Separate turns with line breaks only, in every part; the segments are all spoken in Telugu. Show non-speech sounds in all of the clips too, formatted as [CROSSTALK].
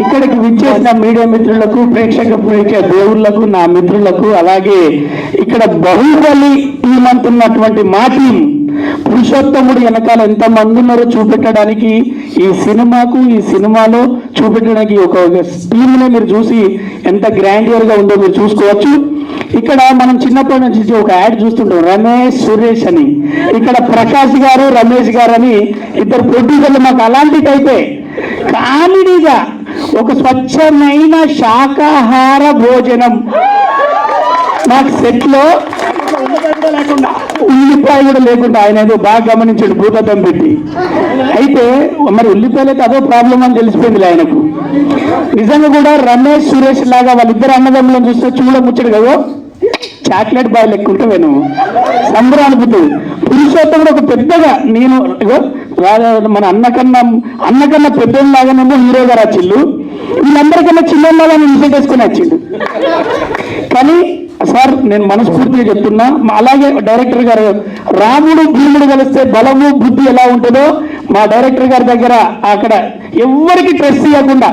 ఇక్కడికి విచ్చేసిన మీడియా మిత్రులకు ప్రేక్షక ప్రేక్షక దేవుళ్ళకు నా మిత్రులకు అలాగే ఇక్కడ బహుబలి టీం అంటున్నటువంటి మా టీం పురుషోత్తముడు వెనకాల ఎంత మంది ఉన్నారో చూపెట్టడానికి ఈ సినిమాకు ఈ సినిమాలో చూపెట్టడానికి ఒక టీమ్ని మీరు చూసి ఎంత గ్రాండియర్గా ఉందో మీరు చూసుకోవచ్చు. ఇక్కడ మనం చిన్నప్పటి నుంచి ఒక యాడ్ చూస్తుంటాం రమేష్ సురేష్ అని. ఇక్కడ ప్రకాష్ గారు రమేష్ గారు అని ఇద్దరు ప్రొడ్యూసర్లు మాకు అలాంటి టైపే. కామెడీగా ఒక స్వచ్ఛమైన శాకాహార భోజనం. నాకు సెట్లో లేకుండా ఉల్లిపాయ కూడా లేకుండా ఆయన ఏదో బాగా గమనించాడు భూతత్వం పెట్టి. అయితే మరి ఉల్లిపాయలైతే అదో ప్రాబ్లం అని తెలిసిపోయింది ఆయనకు. నిజంగా కూడా రమేష్ సురేష్ లాగా వాళ్ళిద్దరు అన్నదమ్ములను చూస్తే చూడ ముచ్చడు కదా. చాక్లెట్ బాయ్ లెక్క ఉంటే నువ్వు సంబరం అనిపిస్తుంది పురుషోత్తముడు ఒక పెద్దగా నేను మన అన్నకన్నా అన్నకన్నా పెద్దలాగానేమో హీరో గారు వచ్చిండు వీళ్ళందరికన్నా చిన్నలాగానే ఇన్సల్ట్ వేసుకుని వచ్చిండు కానీ సార్ నేను మనస్ఫూర్తిగా చెప్తున్నా. అలాగే డైరెక్టర్ గారు రాముడు భీముడు కలిస్తే బలము బుద్ధి ఎలా ఉంటుందో మా డైరెక్టర్ గారి దగ్గర అక్కడ ఎవ్వరికి ట్రెస్ ఇవ్వకుండా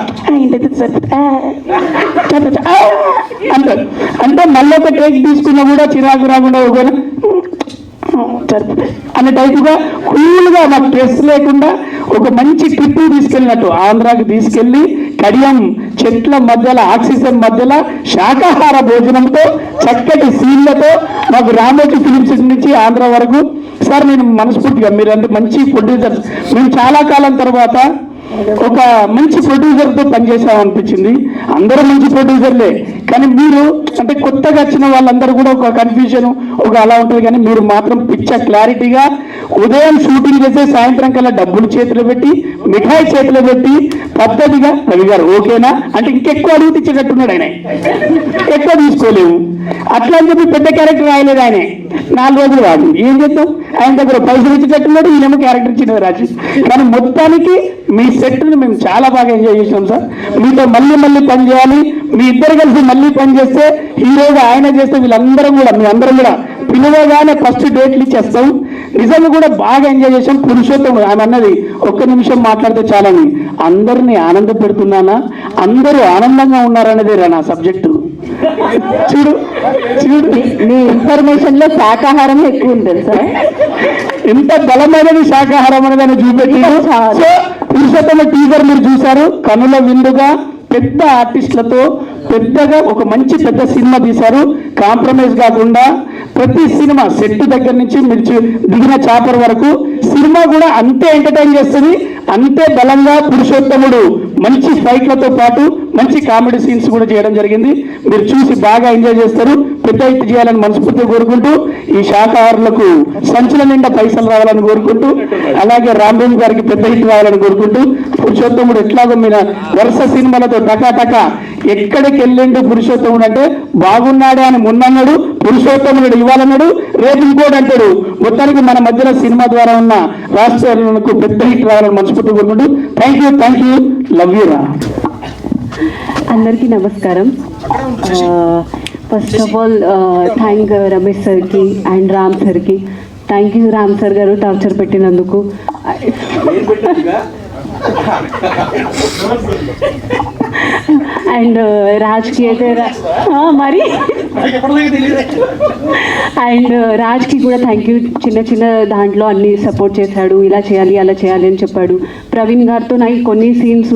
అంటే అంటే మళ్ళీ ఒక టేక్ తీసుకున్నా కూడా చిరాకు రాకుండా ఒక [LAUGHS] అనే టైపుగా కూల్గా మాకు స్ట్రెస్ లేకుండా ఒక మంచి ట్రిప్ తీసుకెళ్ళినట్టు ఆంధ్రాకి తీసుకెళ్ళి కడియం చెట్ల మధ్యలో ఆక్సిజన్ మధ్యలో శాకాహార భోజనంతో చక్కటి సీన్లతో మాకు రామోజీ ఫిలిమ్స్ నుంచి ఆంధ్ర వరకు. సార్ నేను మనస్ఫూర్తిగా మీరు అంటే మంచి ప్రొడ్యూసర్స్ మేము చాలా కాలం తర్వాత ఒక మంచి ప్రొడ్యూసర్తో పనిచేసామనిపించింది. అందరూ మంచి ప్రొడ్యూసర్లే కానీ మీరు అంటే కొత్తగా వచ్చిన వాళ్ళందరూ కూడా ఒక కన్ఫ్యూజన్ ఒక అలా ఉంటుంది. కానీ మీరు మాత్రం పిచ్చ క్లారిటీగా ఉదయం షూటింగ్ చేసే సాయంత్రం కల్లా డబ్బులు చేతిలో పెట్టి మిఠాయి చేతిలో పెట్టి పద్ధతిగా రవి గారు ఓకేనా? అంటే ఇంకెక్కువ అడుగు ఇచ్చేటట్టున్నాడు ఆయన. ఎక్కువ తీసుకోలేము అట్లా అని చెప్పి పెద్ద క్యారెక్టర్ రాయలేదు ఆయన. నాలుగు రోజులు రాదు ఏం చేద్దాం? ఆయన దగ్గర పైసలు ఇచ్చేటట్టున్నాడు ఈయనేమో క్యారెక్టర్ ఇచ్చినది రాజు కానీ మొత్తానికి మీ సెట్ని మేము చాలా బాగా ఎంజాయ్ చేసాం సార్. మీతో మళ్ళీ మళ్ళీ పని చేయాలి. మీ ఇద్దరు కలిసి మళ్ళీ పని చేస్తే హీరోగా ఆయన చేస్తే వీళ్ళందరం కూడా మీ అందరం కూడా పిలువగానే ఫస్ట్ డేట్లు ఇచ్చేస్తాం. నిజంగా కూడా బాగా ఎంజాయ్ చేసాం పురుషోత్తం ఆమె అన్నది ఒక్క నిమిషం మాట్లాడితే చాలని. అందరినీ ఆనంద పెడుతున్నానా అందరూ ఆనందంగా ఉన్నారనేదే రా నా సబ్జెక్టు చూడు చూడు.
మీ ఇన్ఫర్మేషన్లో శాకాహారం ఎక్కువ ఉంటుంది సార్.
ఎంత బలమైనది శాకాహారం అనేది ఆయన చూపెట్టిండు. సో పురుషోత్తమ టీజర్ మీరు చూశారు. కనుల విందుగా పెద్ద ఆర్టిస్టులతో పెద్దగా ఒక మంచి పెద్ద సినిమా తీశారు. కాంప్రమైజ్ కాకుండా ప్రతి సినిమా సెట్ దగ్గర నుంచి మిర్చి దిగిన చాపర్ వరకు సినిమా కూడా అంతే ఎంటర్టైన్ చేస్తుంది. అంతే బలంగా పురుషోత్తముడు మంచి ఫైట్లతో పాటు మంచి కామెడీ సీన్స్ కూడా చేయడం జరిగింది. మీరు చూసి బాగా ఎంజాయ్ చేస్తారు. పెద్ద ఎత్తు చేయాలని మనస్ఫూర్తిగా కోరుకుంటూ ఈ శాఖాహారులకు సంచుల నిండా పైసలు రావాలని కోరుకుంటూ అలాగే రామ్రేజ్ గారికి పెద్ద హిట్ రావాలని కోరుకుంటూ పురుషోత్తముడు ఎట్లాగో మీద వరుస సినిమాలతో టకాటక ఎక్కడికి వెళ్ళిండు పురుషోత్తముడు అంటే బాగున్నాడే అని మున్నన్నాడు పురుషోత్తముడు ఇవ్వాలన్నాడు. రేపు ఇంకోటి అంటాడు. మొత్తానికి మన మధ్యలో సినిమా ద్వారా ఉన్న రాష్ట్రాలకు పెద్ద హిట్ రావాలని మనస్ఫూర్తిగా కోరుకుంటూ thank you thank you love you రా.
అందరికీ నమస్కారం. First of all thank Ramesh సార్కి అండ్ రామ్ సార్కి థ్యాంక్ యూ రామ్ సార్ గారు టార్చర్ పెట్టినందుకు. [LAUGHS] అండ్ రాజ్కి అయితే మరి? అండ్ రాజ్కి కూడా థ్యాంక్ యూ చిన్న చిన్న దాంట్లో అన్ని సపోర్ట్ చేశాడు. ఇలా చేయాలి అలా చేయాలి అని చెప్పాడు. ప్రవీణ్ గారితో నాకు కొన్ని సీన్స్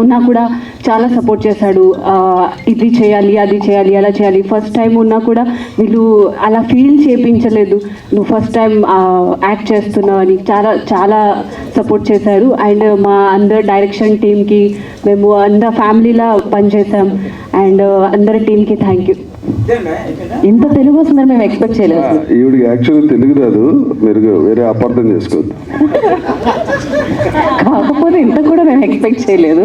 ఉన్నా కూడా చాలా సపోర్ట్ చేశాడు. ఇది చేయాలి అది చేయాలి అలా చేయాలి. ఫస్ట్ టైం ఉన్నా కూడా వీళ్ళు అలా ఫీల్ చేయించలేదు నువ్వు ఫస్ట్ టైం యాక్ట్ చేస్తున్నావు అని చాలా చాలా సపోర్ట్ చేశారు. అండ్ మా అందరు డైరెక్షన్ టీమ్కి మేము అందరు ఫ్యామిలీలా పనిచేసాం అండ్ అందరి టీమ్కి థ్యాంక్ యూ ఇంత తెలుగు వస్తుందని మేము ఎక్స్పెక్ట్ చేయలేదు. అసలు.
ఈవిడికి యాక్చువల్గా తెలుగు రాదు మీరు వేరే అపార్థం చేసుకోవద్దు.
కాకపోతే ఇంత కూడా మేము ఎక్స్పెక్ట్ చేయలేదు.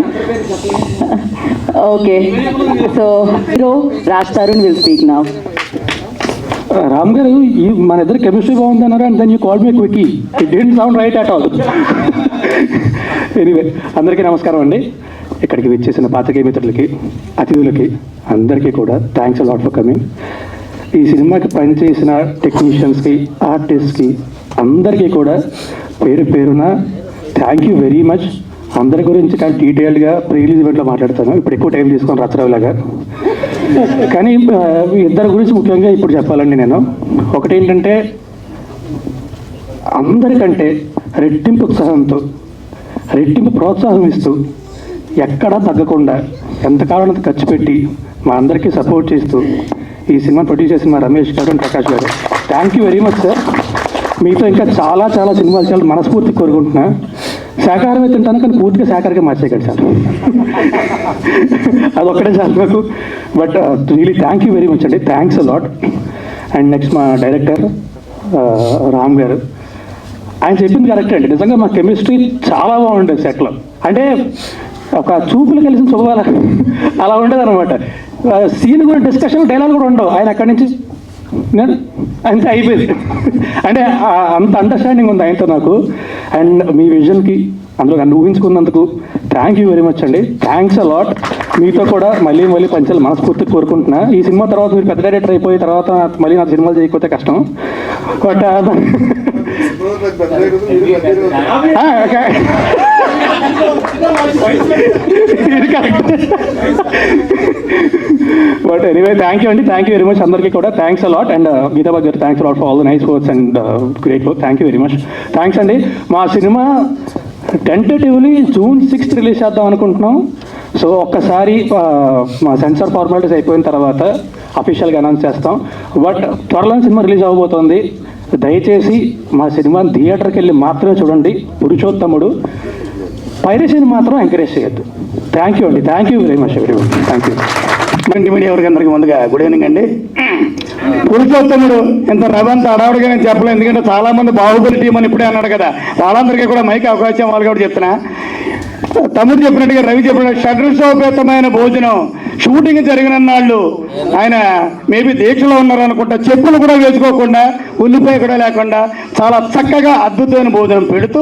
Okay so hero Raj Tarun will speak నా
రామ్ గారు ఈ మన ఇద్దరు కెమిస్ట్రీ బాగుంది అన్నారు and then you call me quickly it didn't sound right at all anyway అందరికీ నమస్కారం అండి. ఇక్కడికి విచ్చేసిన పాత్రికేయ మిత్రులకి అతిథులకి అందరికీ కూడా థ్యాంక్స్ అలాట్ ఫర్ కమింగ్ ఈ సినిమాకి పనిచేసిన టెక్నీషియన్స్కి ఆర్టిస్ట్కి అందరికీ కూడా పేరు పేరున థ్యాంక్ యూ వెరీ మచ్
అందరి గురించి కానీ డీటెయిల్గా ప్రీ రిలీజ్ ఈవెంట్లో మాట్లాడతాను. ఇప్పుడు ఎక్కువ టైం తీసుకొని రచరవిలాగా కానీ ఇద్దరి గురించి ముఖ్యంగా ఇప్పుడు చెప్పాలండి నేను. ఒకటి ఏంటంటే అందరికంటే రెట్టింపు ఉత్సాహంతో రెట్టింపు ప్రోత్సాహం ఇస్తూ ఎక్కడా తగ్గకుండా ఎంతకాలం ఖర్చు పెట్టి మా అందరికీ సపోర్ట్ చేస్తూ ఈ సినిమా ప్రొడ్యూస్ చేసిన మా రమేష్ గారు ప్రకాష్ గారు. Thank you very much sir మీతో ఇంకా చాలా చాలా సినిమాలు చాలా మనస్ఫూర్తి కోరుకుంటున్నా. శాకాహారమే తింటాను కానీ పూర్తిగా శాఖాహారంగా మార్చేయకండి సార్. అదొక్కటే సార్ నాకు but really thank you very much అండి. థ్యాంక్స్ లాట్ అండ్ నెక్స్ట్ మా డైరెక్టర్ రామ్ uh, గారు. ఆయన చెప్పింది కరెక్ట్ అండి. నిజంగా మా కెమిస్ట్రీ చాలా బాగుండేది సెట్లో. అంటే ఒక చూపులు కలిసిన చూపాల అలా ఉండేది అనమాట సీన్ uh, కూడా డిస్కషన్ డైలాగ్ కూడా ఉండవు. ఆయన అక్కడి నుంచి నేను అంతే అయిపోయింది. అంటే అంత అండర్స్టాండింగ్ ఉంది ఆయనతో నాకు. అండ్ మీ విజన్కి అందులో నన్ను ఊహించుకున్నందుకు థ్యాంక్ యూ వెరీ మచ్ అండి. థ్యాంక్స్ అ లాట్ మీతో కూడా మళ్ళీ మళ్ళీ పంచాలి మనస్ఫూర్తి కోరుకుంటున్నా. ఈ సినిమా తర్వాత మీరు పెద్ద డైరెక్టర్ అయిపోయి తర్వాత మళ్ళీ నా సినిమాలు చేయకపోతే కష్టం. బట్ [LAUGHS] [LAUGHS] ఇది correct but anyway thank you అండి థ్యాంక్ యూ వెరీ మచ్ అందరికీ కూడా thanks a lot and Geetha గారు thanks a lot for all the nice works and great work thank you very much thanks అండి మా cinema tentatively June sixth release చేద్దాం అనుకుంటున్నాం. సో ఒక్కసారి మా సెన్సార్ ఫార్మాలిటీస్ అయిపోయిన తర్వాత అఫీషియల్గా అనౌన్స్ చేస్తాం. బట్ త్వరలో సినిమా రిలీజ్ అవబోతోంది దయచేసి మా సినిమా థియేటర్కి వెళ్ళి మాత్రమే చూడండి. పురుషోత్తముడు. పైరసీని మాత్రం ఎంకరేజ్ చేయొద్దు. థ్యాంక్ యూ అండి thank you very much very much thank you
print media ఎవరికి అందరికి ముందుగా గుడ్ ఈవినింగ్ అండి. పురుషోత్తముడు ఇంత రవంత అడవుడిగా నేను చెప్పలేదు ఎందుకంటే చాలా మంది బాహుబలి టీం అని ఇప్పుడే అన్నాడు కదా. వాళ్ళందరికీ కూడా మైక్ అవకాశం వాళ్ళు కూడా చెప్తున్నా. తమ్ముడు చెప్పినట్టుగా రవి చెప్పినట్టు షడ్రసోపేతమైన భోజనం షూటింగ్ జరిగిన నాళ్ళు ఆయన మేబీ దీక్షలో ఉన్నారు అనుకుంటా చెప్పులు కూడా వేసుకోకుండా ఉల్లిపాయ కూడా లేకుండా చాలా చక్కగా అద్భుతమైన భోజనం పెడుతూ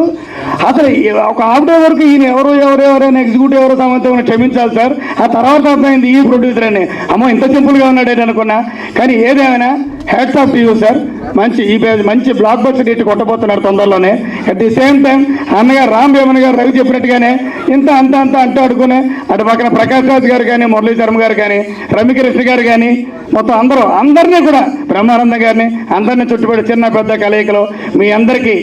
అసలు ఒక హాఫ్ వరకు ఈయన ఎవరు ఎవరు ఎవరైనా ఎగ్జిక్యూటివ్ ఎవరు సంబంధం క్షమించాలి సార్. ఆ తర్వాత అర్థమైంది ఈ ప్రొడ్యూసర్ అని. అమ్మో ఇంత సింపుల్గా ఉన్నాడు అనుకున్నా. కానీ ఏదేమైనా హ్యాట్స్ ఆఫ్ యూ సార్ మంచి ఈ పేజ్ మంచి బ్లాక్ బస్టర్ ఇటు కొట్టబోతున్నారు తొందరలోనే. అట్ ది సేమ్ టైం అన్నగారు రామ్ వేమన్ గారు రవి చెప్పినట్టుగానే ఇంత అంత అంత అంటూ అడుగునే అటు పక్కన ప్రకాష్ రాజ్ గారు కానీ మురళీ శర్మ గారు కానీ రమ్యకృష్ణ గారు కానీ మొత్తం అందరూ అందరినీ కూడా బ్రహ్మానందం గారిని అందరినీ చుట్టుపడి చిన్న పెద్ద కలయికలో మీ అందరికీ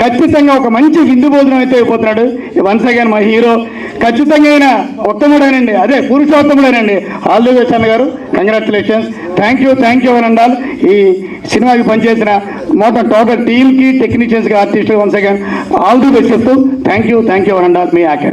ఖచ్చితంగా ఒక మంచి విందు భోజనం అయితే అయిపోతున్నాడు. వన్స్ అగైన్ మా హీరో ఖచ్చితంగా అయినా ఉత్తముడేనండి. అదే పురుషోత్తముడేనండి. All the garu congratulations thank you thank you and all ఈ సినిమాకి పనిచేసిన మొత్తం టోటల్ టీమ్కి టెక్నీషియన్స్కి artist once again all the best చెప్తూ thank you thank you and all me ఆకే